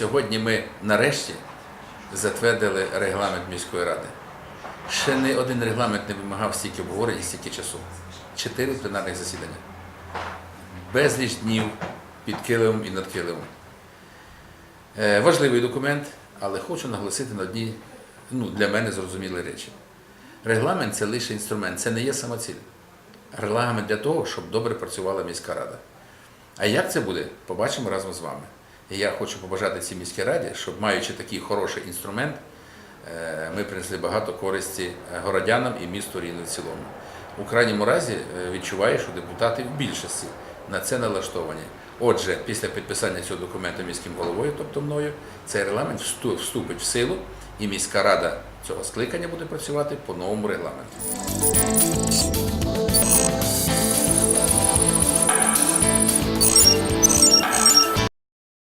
сьогодні ми нарешті затвердили регламент міської ради. Ще не один регламент не вимагав стільки обговорень стільки часу. Чотири пленарних засідання. Безліч днів під килимом і над килимом. Е, важливий документ, але хочу наголосити на одній ну, для мене зрозумілі речі. Регламент це лише інструмент, це не є самоціль. Регламент для того, щоб добре працювала міська рада. А як це буде, побачимо разом з вами. І я хочу побажати цій міській раді, щоб маючи такий хороший інструмент, е, ми принесли багато користі е, городянам і місту Рівне в цілому. У крайньому разі е, відчуваю, що депутати в більшості на це налаштовані. Отже, після підписання цього документу міським головою, тобто мною, цей регламент вступить в силу, і міська рада цього скликання буде працювати по новому регламенту.